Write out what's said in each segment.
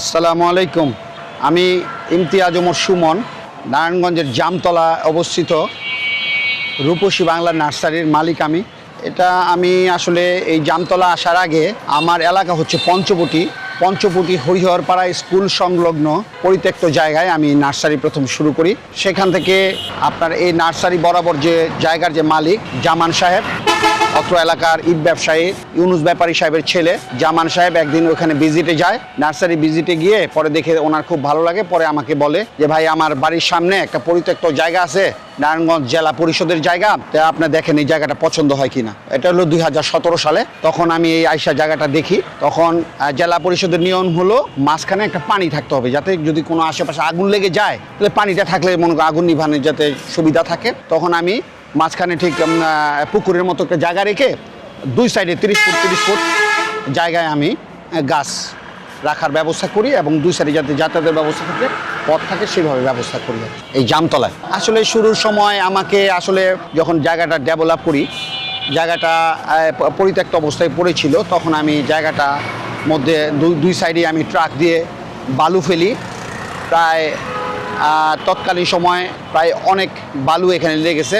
আসসালামু আলাইকুম। আমি ইমতিয়াজ ওমর সুমন, নারায়ণগঞ্জের জামতলা অবস্থিত রূপসী বাংলা নার্সারির মালিক আমি। এটা আমি আসলে এই জামতলা আসার আগে আমার এলাকা হচ্ছে পঞ্চবটি। পঞ্চবটি হরিহরপাড়া স্কুল সংলগ্ন পরিত্যক্ত জায়গায় আমি নার্সারি প্রথম শুরু করি। সেখান থেকে আপনার এই নার্সারি বরাবর যে জায়গার যে মালিক জামান সাহেব অত্র এলাকার ইট ব্যবসায়ী ইউনুস ব্যাপারী সাহেবের ছেলে জামান সাহেব একদিন ওখানে ভিজিটে যায়, নার্সারি ভিজিটে গিয়ে পরে দেখে ওনার খুব ভালো লাগে, পরে আমাকে বলে যে, ভাই, আমার বাড়ির সামনে একটা পরিত্যক্ত জায়গা আছে, নারায়ণগঞ্জ জেলা পরিষদের জায়গা, তা আপনি দেখেন এই জায়গাটা পছন্দ হয় কিনা? এটা হলো দুই হাজার সতেরো সালে, তখন আমি এই আইসা জায়গাটা দেখি, তখন জেলা পরিষদের নিয়ম হলো মাঝখানে একটা পানি থাকতে হবে, যাতে যদি কোনো আশেপাশে আগুন লেগে যায়, তাহলে পানিটা থাকলে মনে আগুন নিভানোর যাতে সুবিধা থাকে। তখন আমি মাঝখানে ঠিক পুকুরের মতো একটা জায়গা রেখে দুই সাইডে তিরিশ ফুট তিরিশ ফুট জায়গায় আমি গাছ রাখার ব্যবস্থা করি এবং দুই সাইডে যাতে যাতায়াতের ব্যবস্থা থাকে, পথ থাকে, সেভাবে ব্যবস্থা করি এই জামতলায়। আসলে শুরুর সময় আমাকে আসলে যখন জায়গাটা ডেভেলপ করি, জায়গাটা পরিত্যক্ত অবস্থায় পড়েছিল, তখন আমি জায়গাটা মধ্যে দুই দুই সাইডে আমি ট্রাক দিয়ে বালু ফেলি। প্রায় তৎকালীন সময় প্রায় অনেক বালু এখানে লেগেছে।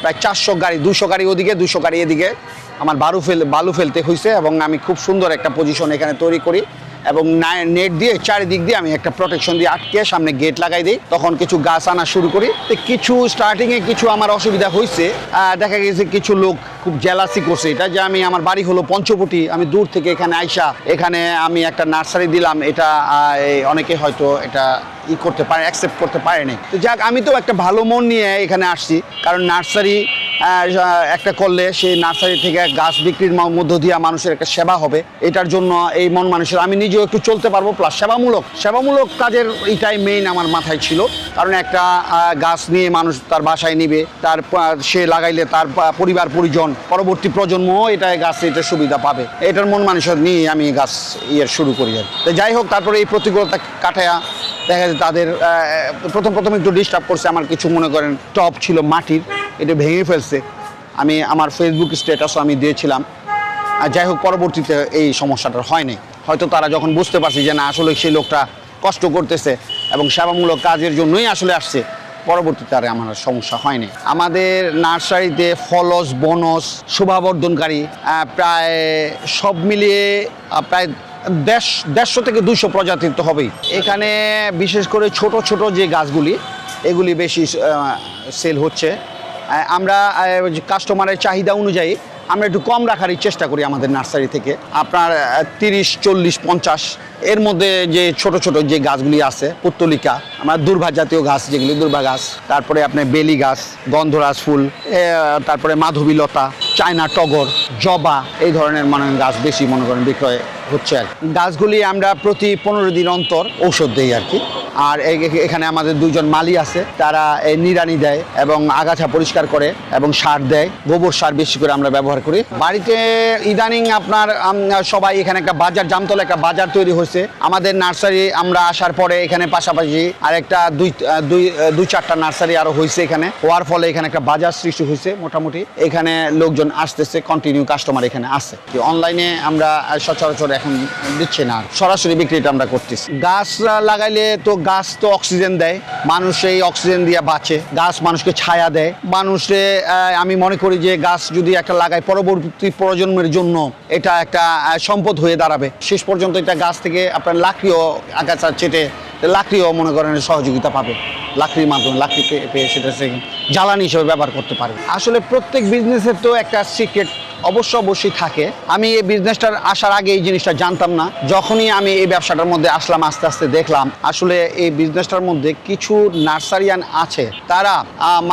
প্রায় চারশো গাড়ি, দুশো গাড়ি ওদিকে, দুশো গাড়ি এদিকে আমার বালু ফেল বালু ফেলতে হয়েছে এবং আমি খুব সুন্দর একটা পজিশন এখানে তৈরি করি এবং নেট দিয়ে চারিদিক দিয়ে আমি একটা প্রোটেকশন দিয়ে আটকে সামনে গেট লাগাই দিই। তখন কিছু গাছ আনা শুরু করি। তো কিছু স্টার্টিংয়ে কিছু আমার অসুবিধা হয়েছে দেখা গেছে কিছু লোক খুব জেলাসি করছে এটা যে আমি আমার বাড়ি হলো পঞ্চবটি। আমি দূর থেকে এখানে আইসা এখানে আমি একটা নার্সারি দিলাম। এটা অনেকে হয়তো এটা ই করতে পারে অ্যাকসেপ্ট করতে পারেনি। তো যাক, আমি তো একটা ভালো মন নিয়ে এখানে আসছি। কারণ নার্সারি একটা করলে সেই নার্সারি থেকে গাছ বিক্রির মধ্য দিয়ে মানুষের একটা সেবা হবে। এটার জন্য এই মন মানুষের, আমি নিজেও একটু চলতে পারব প্লাস সেবামূলক সেবামূলক কাজের এটাই মেইন আমার মাথায় ছিল। কারণ একটা গাছ নিয়ে মানুষ তার বাসায় নিবে, তার সে লাগাইলে তার পরিবার, পরিজন, পরবর্তী প্রজন্ম এটা গাছ এটা সুবিধা পাবে। এটার মন মানুষের নিয়ে আমি গাছ ইয়ে শুরু করি আর যাই হোক, তারপরে এই প্রতিকূলতা কাটায়া দেখা যায় তাদের প্রথম প্রথম একটু ডিস্টার্ব করছে, আমার কিছু মনে করেন, টপ ছিল মাটির, এটা ভেঙে ফেলছে। আমি আমার ফেসবুক স্ট্যাটাসও আমি দিয়েছিলাম। আর যাই হোক, পরবর্তীতে এই সমস্যাটা হয়নি হয়তো তারা যখন বুঝতে পারছে যে না, আসলে সেই লোকটা কষ্ট করতেছে এবং সেবামূলক কাজের জন্যই আসলে আসছে, পরবর্তীতে আর আমার সমস্যা হয়নি আমাদের নার্সারিতে ফলস, বনস, শোভাবর্ধনকারী প্রায় সব মিলিয়ে প্রায় দেড় দেড়শো থেকে দুশো প্রজাতির তো হবেই। এখানে বিশেষ করে ছোট ছোট যে গাছগুলি, এগুলি বেশি সেল হচ্ছে। আমরা কাস্টমারের চাহিদা অনুযায়ী আমরা একটু কম রাখারই চেষ্টা করি আমাদের নার্সারি থেকে আপনার তিরিশ, চল্লিশ, পঞ্চাশ, এর মধ্যে যে ছোট ছোট যে গাছগুলি আছে, পুত্তলিকা, আমার দুর্ভা জাতীয় গাছ যেগুলি দুর্ভা গাছ, তারপরে আপনার বেলি গাছ, গন্ধরাজ ফুল তারপরে মাধবীলতা চায়না টগর, জবা, এই ধরনের মানে গাছ বেশি মনে করেন বিক্রয় হচ্ছে আর। গাছগুলি আমরা প্রতি পনেরো দিন অন্তর ঔষধ দিই আর কি আর এখানে আমাদের দুইজন মালি আছে। তারা এই নিড়ানি দেয় এবং আগাছা পরিষ্কার করে এবং সার দেয়। গোবর সার বেশি করে আমরা ব্যবহার করি। বাড়িতে ইদানিং আপনার সবাই এখানে একটা বাজার, জামতলা একটা বাজার তৈরি হয়েছে। আমাদের নার্সারি আমরা আসার পরে এখানে পাশাপাশি আর একটা দুই দুই দুই চারটা নার্সারি আরও হয়েছে এখানে। হওয়ার ফলে এখানে একটা বাজার সৃষ্টি হয়েছে মোটামুটি। এখানে লোকজন আসতেছে কন্টিনিউ কাস্টমার এখানে আসে অনলাইনে আমরা সচরাচর এখন দিচ্ছি না। সরাসরি বিক্রিটা আমরা করতেছি। গাছ লাগাইলে তো গাছ তো অক্সিজেন দেয়, মানুষ এই অক্সিজেন দিয়ে বাঁচে, গাছ মানুষকে ছায়া দেয়। মানুষে আমি মনে করি যে গাছ যদি একটা লাগায়, পরবর্তী প্রজন্মের জন্য এটা একটা সম্পদ হয়ে দাঁড়াবে। শেষ পর্যন্ত এটা গাছ থেকে আপনার লাকড়িও আগাছা চেটে, লাকড়িও মনে করেন সহযোগিতা পাবে। লাকড়ির মাধ্যমে, লাকড়ি পেয়ে- সেটা জ্বালানি হিসেবে ব্যবহার করতে পারবে আসলে প্রত্যেক বিজনেসের তো একটা সিক্রেট অবশ্য অবশ্যই থাকে। আমি এই বিজনেসটার আসার আগে এই জিনিসটা জানতাম না। যখনই আমি এই ব্যবসাটার মধ্যে আসলাম, আস্তে আস্তে দেখলাম, আসলে এই বিজনেসটার মধ্যে কিছু নার্সারিয়ান আছে। তারা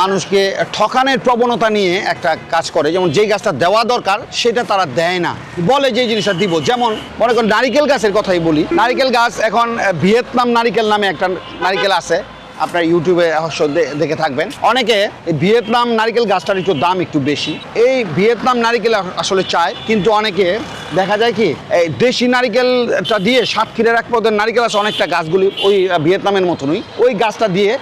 মানুষকে ঠকানের প্রবণতা নিয়ে একটা কাজ করে। যেমন যেই গাছটা দেওয়া দরকার, সেটা তারা দেয় না। বলে যে জিনিসটা দিব। যেমন, মনে করেন নারিকেল গাছের কথাই বলি। নারিকেল গাছ এখন ভিয়েতনাম নারিকেল নামে একটা নারিকেল আছে। আপনার ইউটিউবে দেখে থাকবেন। অনেকে ভিয়েতনাম নারিকেল গাছটার একটু দাম একটু বেশি। এই ভিয়েতনাম নারিকেল আসলে চায়, কিন্তু অনেকে দেখা যায় কি, এই দেশি নারিকেলটা দিয়ে সাতক্ষীরের এক পদের নারিকেল আছে অনেকটা গাছগুলি, ওই ভিয়েতনামের মতনই। ওই গাছটা দিয়ে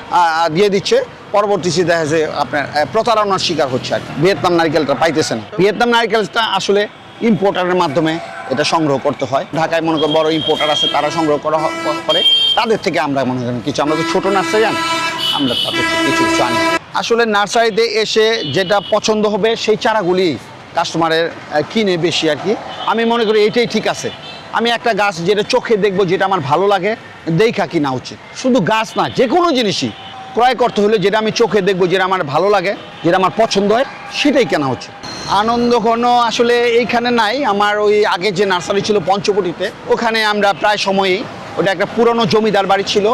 দিয়ে দিচ্ছে। পরবর্তীতে দেখা যায় আপনার প্রতারণার শিকার হচ্ছে আর। ভিয়েতনাম নারিকেলটা পাইতেছেন। ভিয়েতনাম নারিকেলটা আসলে ইম্পোর্টারের মাধ্যমে এটা সংগ্রহ করতে হয়। ঢাকায় মনে করেন বড় ইম্পোর্টার আছে, তারা সংগ্রহ করা করে। তাদের থেকে আমরা মনে করেন কিছু, আমরা তো ছোটো নার্সারি আনি আমরা তাদের কিছু কিছু আনি আসলে নার্সারিতে এসে যেটা পছন্দ হবে, সেই চারাগুলি কাস্টমারের কিনে বেশি আর কি। আমি মনে করি এটাই ঠিক আছে। আমি একটা গাছ যেটা চোখে দেখব, যেটা আমার ভালো লাগে, দেখা কিনা উচিত। শুধু গাছ না যে কোনো জিনিসই ক্রয় করতে হলে যেটা আমি চোখে দেখব, যেটা আমার ভালো লাগে, যেটা আমার পছন্দ হয়, সেটাই কেনা উচিত। আনন্দঘন আসলে এইখানে নাই। আমার ওই আগে যে নার্সারি ছিল পঞ্চবটিতে ওখানে আমরা প্রায় সময়ই ওটা একটা পুরনো জমিদার বাড়ি ছিল,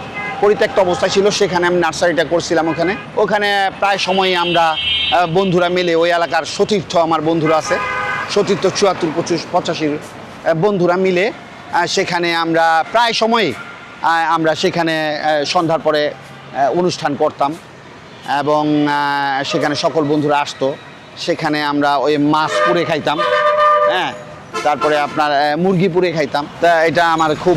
পরিত্যক্ত অবস্থায় ছিল, সেখানে আমি নার্সারিটা করছিলাম ওখানে। ওখানে প্রায় সময়ই আমরা বন্ধুরা মিলে ওই এলাকার সতীর্থ আমার বন্ধুরা আছে, সতীর্থ চুয়াত্তর, পঁচিশ, পঁচাশির বন্ধুরা মিলে সেখানে আমরা প্রায় সময়ই আমরা সেখানে সন্ধ্যার পরে অনুষ্ঠান করতাম এবং সেখানে সকল বন্ধুরা আসতো। সেখানে আমরা ওই মাছ পুড়ে খাইতাম হ্যাঁ? তারপরে আপনার মুরগি পুড়ে খাইতাম। তা এটা আমার খুব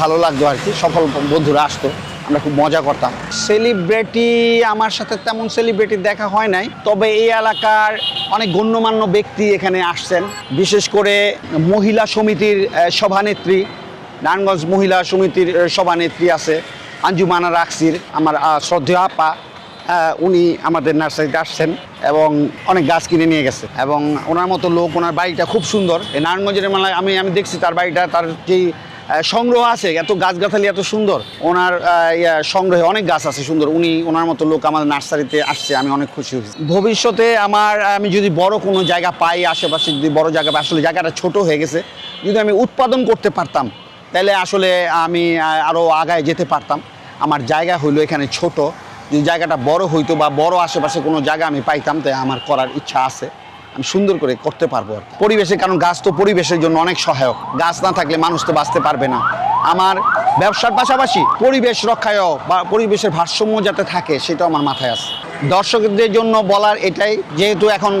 ভালো লাগতো আর কি। সকল বন্ধুরা আসতো, আমরা খুব মজা করতাম। সেলিব্রিটি আমার সাথে তেমন সেলিব্রিটি দেখা হয় নাই, তবে এই এলাকার অনেক গণ্যমান্য ব্যক্তি এখানে আসছেন। বিশেষ করে মহিলা সমিতির সভানেত্রী, নারায়ণগঞ্জ মহিলা সমিতির সভানেত্রী আছে, আঞ্জুমানা রাক্সির, আমার শ্রদ্ধেয় আপা। উনি আমাদের নার্সারিতে আসছেন এবং অনেক গাছ কিনে নিয়ে গেছে। এবং ওনার মতো লোক, ওনার বাড়িটা খুব সুন্দর। এই নারায়ণগঞ্জের মেলায় আমি আমি দেখছি তার বাড়িটা, তার যেই সংগ্রহ আছে, এত গাছগাছালি এত সুন্দর। ওনার সংগ্রহে অনেক গাছ আছে সুন্দর। উনি ওনার মতো লোক আমাদের নার্সারিতে আসছে, আমি অনেক খুশি হয়েছি। ভবিষ্যতে আমার, আমি যদি বড় কোনো জায়গা পাই, আশেপাশে যদি বড় জায়গা পাই, আসলে জায়গাটা ছোট হয়ে গেছে। যদি আমি উৎপাদন করতে পারতাম, তাহলে আসলে আমি আরও আগায় যেতে পারতাম। আমার জায়গা হইল এখানে ছোট। যদি জায়গাটা বড় হইতো বা বড় আশেপাশে কোনো জায়গা আমি পাইতাম তাই আমার করার ইচ্ছা আছে। আমি সুন্দর করে করতে পারব আর। পরিবেশে কারণ, গাছ তো পরিবেশের জন্য অনেক সহায়ক। গাছ না থাকলে মানুষ তো বাঁচতে পারবে না। আমার ব্যবসার পাশাপাশি পরিবেশ রক্ষায়ও বা পরিবেশের ভারসাম্য যাতে থাকে, সেটাও আমার মাথায় আছে। দর্শকদের জন্য বলার এটাই, যেহেতু এখন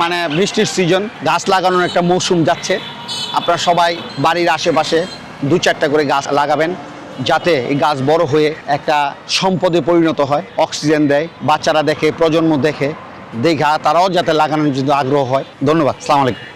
মানে বৃষ্টির সিজন গাছ লাগানোর একটা মৌসুম যাচ্ছে। আপনারা সবাই বাড়ির আশেপাশে দু চারটা করে গাছ লাগাবেন। যাতে এই গাছ বড় হয়ে একটা সম্পদে পরিণত হয়, অক্সিজেন দেয়, বাচ্চারা দেখে, প্রজন্ম দেখে, দেখা, তারাও যাতে লাগানোর জন্য আগ্রহ হয়। ধন্যবাদ, সালাম আলাইকুম।